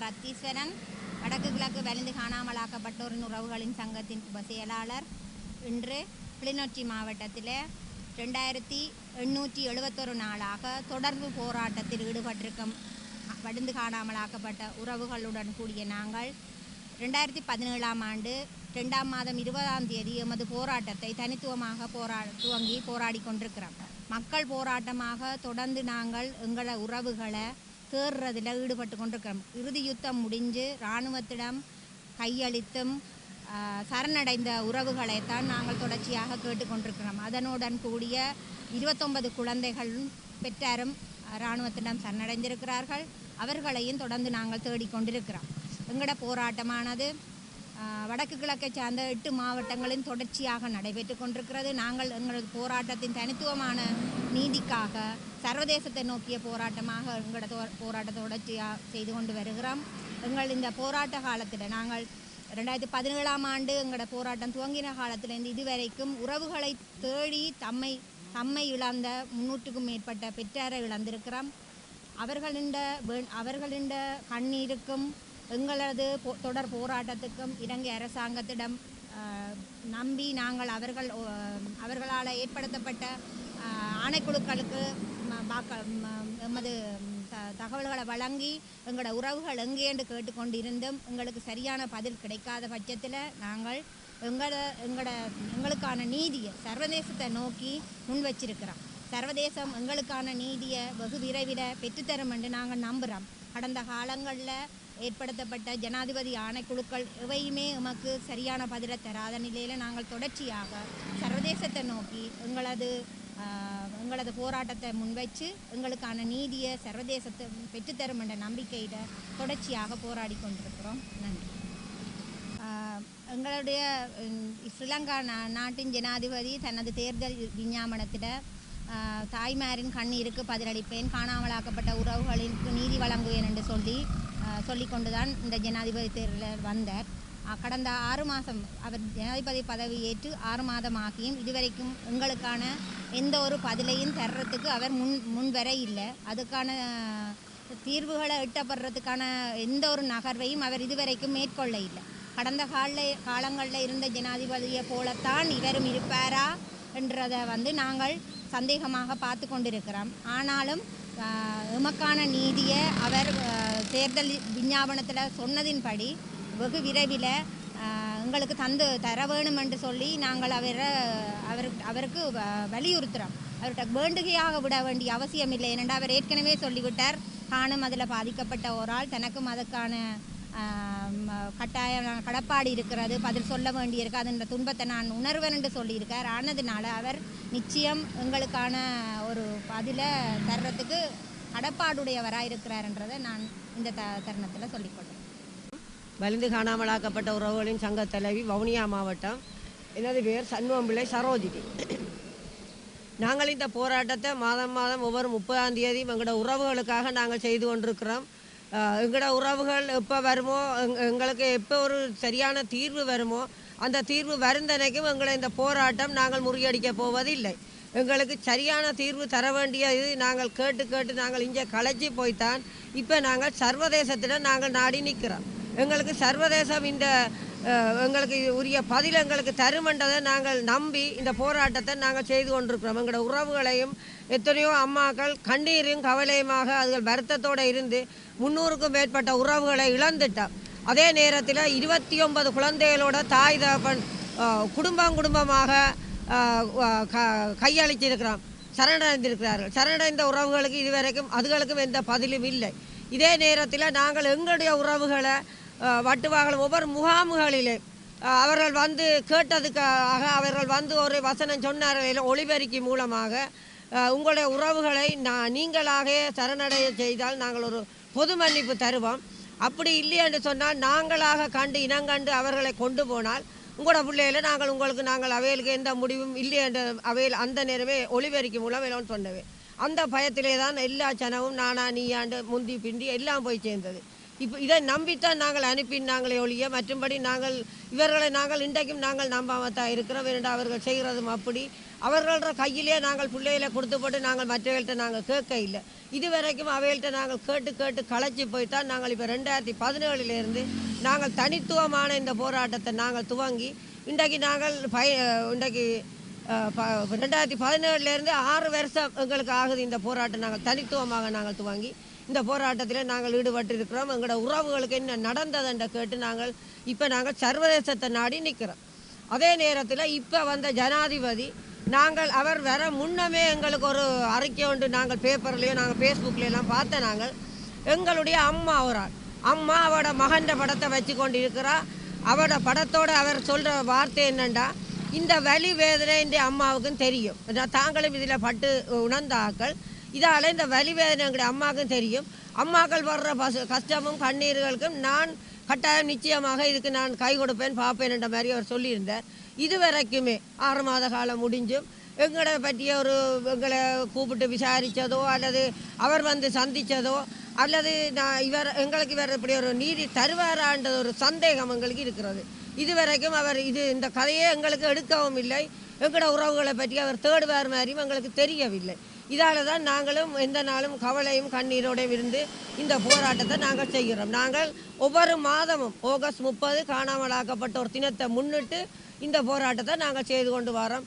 வடக்கு கிழக்கு வலிந்து காணாமலாக்கப்பட்டோரின் உறவுகளின் சங்கத்தின் உப செயலாளர் இன்று கிளிநொச்சி மாவட்டத்தில் ரெண்டாயிரத்தி எண்ணூற்றி எழுபத்தொரு நாளாக தொடர்பு போராட்டத்தில் ஈடுபட்டிருக்கும் வடிந்து காணாமலாக்கப்பட்ட உறவுகளுடன் கூடிய நாங்கள் ரெண்டாயிரத்தி பதினேழாம் ஆண்டு ரெண்டாம் மாதம் இருபதாம் தேதி எமது போராட்டத்தை தனித்துவமாக போரா துவங்கி போராடி கொண்டிருக்கிறோம். மக்கள் போராட்டமாக தொடர்ந்து நாங்கள் எங்கள உறவுகளை தேர்றதில் ஈடுபட்டு கொண்டிருக்கிறோம் இறுதி யுத்தம் முடிஞ்சு இராணுவத்திடம் கையளித்தும் சரணடைந்த உறவுகளைத்தான் நாங்கள் தொடர்ச்சியாக கேட்டுக்கொண்டிருக்கிறோம். அதனுடன் கூடிய இருபத்தொன்பது குழந்தைகளும் பெற்றாரும் இராணுவத்திடம் சரணடைந்திருக்கிறார்கள். அவர்களையும் தொடர்ந்து நாங்கள் தேடிக்கொண்டிருக்கிறோம். எங்களோட போராட்டமானது வடக்கு கிழக்கை சார்ந்த எட்டு மாவட்டங்களின் தொடர்ச்சியாக நடைபெற்று கொண்டிருக்கிறது. நாங்கள் எங்களது போராட்டத்தின் தனித்துவமான நீதிக்காக சர்வதேசத்தை நோக்கிய போராட்டமாக எங்களோட தோ- போராட்டத்தை தொடர்ச்சியாக செய்து கொண்டு வருகிறோம். எங்கள் இந்த போராட்ட காலத்தில் நாங்கள் ரெண்டாயிரத்தி பதினேழாம் ஆண்டு எங்களோட போராட்டம் துவங்கின காலத்திலேருந்து இதுவரைக்கும் உறவுகளை தேடி தம்மை தம்மை இழந்த முன்னூற்றுக்கும் மேற்பட்ட பெற்றாரை இழந்திருக்கிறோம். அவர்களின் அவர்களின் கண்ணீருக்கும் எங்களது போ- தொடர் போராட்டத்துக்கும் இலங்கை அரசாங்கத்திடம் நம்பி நாங்கள் அவர்கள் அவர்களால் ஏற்படுத்தப்பட்ட ஆணைக்குழுக்களுக்கு எமது த- தகவல்களை வழங்கி எங்களோட உறவுகள் எங்கே என்று கேட்டுக்கொண்டிருந்தும் எங்களுக்கு சரியான பதில் கிடைக்காத பட்சத்தில் நாங்கள் எங்களோட எங்களோட எங்களுக்கான நீதியை சர்வதேசத்தை நோக்கி முன் வச்சிருக்கிறோம் சர்வதேசம் எங்களுக்கான நீதியை வெகு விரைவில் பெற்றுத்தரும் என்று நாங்கள் நம்புகிறோம் கடந்த காலங்களில் ஏற்படுத்தப்பட்ட ஜனாதிபதி ஆணைக்குழுக்கள் எவையுமே எமக்கு சரியான பதிலை தராத நிலையில் நாங்கள் தொடர்ச்சியாக சர்வதேசத்தை நோக்கி எங்களது எங்களது போராட்டத்தை முன்வைச்சு எங்களுக்கான நீதியை சர்வதேசத்தை பெற்றுத்தரும் என்ற நம்பிக்கையிட தொடர்ச்சியாக போராடி கொண்டிருக்கிறோம். நன்றி. எங்களுடைய ஸ்ரீலங்கா நா நாட்டின் ஜனாதிபதி தனது தேர்தல் விஞ்ஞாபனத்தில் தாய்மாரின் கண்ணீருக்கு பதிலளிப்பேன். காணாமலாக்கப்பட்ட உறவுகளுக்கு நீதி வழங்குவேன் என்று சொல்லி ஆஹ், சொல்லிக்கொண்டுதான் இந்த ஜனாதிபதி தேர்தலில் வந்தார். கடந்த ஆறு மாதம் அவர் ஜனாதிபதி பதவி ஏற்று ஆறு மாதம் ஆகியும் இதுவரைக்கும் எங்களுக்கான எந்த ஒரு பதிலையும் தர்றதுக்கு அவர் முன் முன்வர இல்லை. அதுக்கான தீர்வுகளை எட்டப்படுறதுக்கான எந்த ஒரு நகர்வையும் அவர் இதுவரைக்கும் மேற்கொள்ள இல்லை கடந்த கால காலங்களில் இருந்த ஜனாதிபதியை போலத்தான் இவரும் இருப்பாரா என்றதை வந்து நாங்கள் சந்தேகமாக பார்த்து கொண்டிருக்கிறோம். ஆனாலும் எமக்கான நீதியை அவர் தேர்தல் விஞ்ஞாபனத்தில் சொன்னதின்படி வெகு விரைவில் எங்களுக்கு தந்து தர வேணும் என்று சொல்லி நாங்கள் அவரை அவர் அவருக்கு வ- வலியுறுத்துகிறோம் அவர்கிட்ட வேண்டுகையாக விட வேண்டிய அவசியம் இல்லை ஏனென்றால் அவர் ஏற்கனவே சொல்லிவிட்டார் தானும் அதில் பாதிக்கப்பட்ட ஒரு ஆள் தனக்கும் அதுக்கான ஆம், கட்டாயம் கடப்பாடு இருக்கிறது பதில் சொல்ல வேண்டியிருக்கு. அதன் துன்பத்தை நான் உணர்வேன் என்று சொல்லியிருக்கார். ஆனதுனால அவர் நிச்சயம் எங்களுக்கான ஒரு பதிலை தர்றதுக்கு கடப்பாடுடையவராக இருக்கிறார்ன்றதை நான் இந்த த தருணத்தில் சொல்லிக்கொள்கிறேன். வலிந்து காணாமலாக்கப்பட்ட உறவுகளின் சங்க தலைவி வவுனியா மாவட்டம். எனது பேர்? சண்முகம்பிள்ளை சரோஜினி. நாங்கள் இந்த போராட்டத்தை மாதம் மாதம் ஒவ்வொரு முப்பதாம் தேதி எங்களோட உறவுகளுக்காக நாங்கள் செய்து கொண்டிருக்கிறோம். எங்களோட உறவுகள் எப்போ வருமோ எங் எங்களுக்கு எப்போ ஒரு சரியான தீர்வு வருமோ அந்த தீர்வு வருந்தனைக்கும் எங்களை இந்த போராட்டம் நாங்கள் முறியடிக்க போவதில்லை. எங்களுக்கு சரியான தீர்வு தர வேண்டியது நாங்கள் கேட்டு கேட்டு நாங்கள் இங்கே களைச்சி போய்த்தான் இப்போ நாங்கள் சர்வதேசத்திடம் நாங்கள் நாடி நிற்கிறோம் எங்களுக்கு சர்வதேசம் இந்த எங்களுக்கு உரிய பதில் எங்களுக்கு தருமென்றதை நாங்கள் நம்பி இந்த போராட்டத்தை நாங்கள் செய்து கொண்டிருக்கிறோம். எங்களோட உறவுகளையும் எத்தனையோ அம்மாக்கள் கண்ணீரும் கவலையுமாக அதுகள் வருத்தத்தோடு இருந்து முந்நூறுக்கும் மேற்பட்ட உறவுகளை இழந்துட்டோம் அதே நேரத்தில் இருபத்தி ஒன்பது குழந்தைகளோட தாய் தகப்பன் குடும்பம் குடும்பமாக க- கையளிச்சிருக்கிறோம் சரணடைந்திருக்கிறார்கள். சரணடைந்த உறவுகளுக்கு இதுவரைக்கும் அதுகளுக்கும் எந்த பதிலும் இல்லை. இதே நேரத்தில் நாங்கள் எங்களுடைய உறவுகளை அஹ், வட்டுவாகலம் ஒவ்வொரு முகாம்களிலே. அவர்கள் வந்து கேட்டதுக்காக அவர்கள் வந்து ஒரு வசனம் சொன்னார்கள் ஒளிபெருக்கி மூலமாக. உங்களுடைய உறவுகளை நான் நீங்களாக சரணடைய செய்தால் நாங்கள் ஒரு பொது மன்னிப்பு தருவோம். அப்படி இல்லை என்று சொன்னால் நாங்களாக கண்டு இனங்கண்டு அவர்களை கொண்டு போனால் உங்களோட பிள்ளையில நாங்கள் உங்களுக்கு நாங்கள் அவைகளுக்கு எந்த முடிவும் இல்லை என்ற அவையில் அந்த நேரமே ஒளிபெருக்கி மூலம் வேணும்னு சொன்னவே. அந்த பயத்திலே தான் எல்லா சனவும் நானா நீயாண்டு முந்தி பிண்டி எல்லாம் போய் சேர்ந்தது. இப்போ இதை நம்பித்தான் நாங்கள் அனுப்பினாங்களே ஒழிய மற்றும்படி நாங்கள் இவர்களை நாங்கள் இன்றைக்கும் நாங்கள் நம்பாமத்தான் இருக்கிறோம். என்று அவர்கள் செய்கிறதும் அப்படி. அவர்களோட கையிலே நாங்கள் பிள்ளைகளை கொடுத்து போட்டு நாங்கள் மற்றவர்கள்ட்ட நாங்கள் கேட்க இல்லை. இதுவரைக்கும் அவைகள்ட்ட நாங்கள் கேட்டு கேட்டு களைச்சி போய்த்தான் நாங்கள் இப்போ ரெண்டாயிரத்தி பதினேழுலேருந்து நாங்கள் தனித்துவமான இந்த போராட்டத்தை நாங்கள் துவங்கி இன்றைக்கு நாங்கள் பய இன்றைக்கு ப- ரெண்டாயிரத்தி பதினேழுலேருந்து ஆறு வருஷம் எங்களுக்கு ஆகுது இந்த போராட்டம் நாங்கள் தனித்துவமாக நாங்கள் துவங்கி. இந்த போராட்டத்தில் நாங்கள் ஈடுபட்டிருக்கிறோம். எங்களோட உறவுகளுக்கு என்ன நடந்ததுன்ற கேட்டு நாங்கள் இப்போ நாங்கள் சர்வதேசத்தை நாடி நிற்கிறோம். அதே நேரத்தில் இப்போ வந்த ஜனாதிபதி நாங்கள் அவர் வர முன்னமே எங்களுக்கு ஒரு அறிக்கை ஒன்று நாங்கள் பேப்பர்லேயோ நாங்கள் ஃபேஸ்புக்லேயெல்லாம் பார்த்த நாங்கள் எங்களுடைய அம்மா ஒரு ஆள். அம்மா அவட மகன்ற படத்தை வச்சு கொண்டு இருக்கிறா அவட படத்தோட அவர் சொல்கிற வார்த்தை என்னென்னா இந்த வலி வேதனை இந்த அம்மாவுக்கும் தெரியும். தாங்களும் இதில் பட்டு உணர்ந்தாக்கள் இதால் இந்த வலிவேதனை எங்களுடைய அம்மாவுக்கும் தெரியும். அம்மாக்கள் வர்ற பசு கஷ்டமும் கண்ணீர்களுக்கும் நான் கட்டாயம் நிச்சயமாக இதுக்கு நான் கை கொடுப்பேன் பார்ப்பேன் என்ற மாதிரி அவர் சொல்லியிருந்தார். இதுவரைக்குமே ஆறு மாத காலம் முடிஞ்சும். எங்களை பற்றிய ஒரு எங்களை கூப்பிட்டு விசாரித்ததோ அல்லது அவர் வந்து சந்தித்ததோ அல்லது நான் இவர் எங்களுக்கு இவர் இப்படி ஒரு நீதி தருவாரான்ற ஒரு சந்தேகம் எங்களுக்கு இருக்கிறது. இதுவரைக்கும் அவர் இது இந்த கதையே எங்களுக்கு எடுக்கவும் இல்லை. எங்களோட உறவுகளை பற்றி அவர் தேடுவார் மாதிரியும் எங்களுக்கு தெரியவில்லை. இதால் தான் நாங்களும் எந்த நாளும் கவலையும் கண்ணீரோடையும் இருந்து இந்த போராட்டத்தை நாங்கள் செய்கிறோம். நாங்கள் ஒவ்வொரு மாதமும் ஆகஸ்ட் முப்பது காணாமலாக்கப்பட்ட ஒரு தினத்தை முன்னிட்டு இந்த போராட்டத்தை நாங்கள் செய்து கொண்டு வரோம்.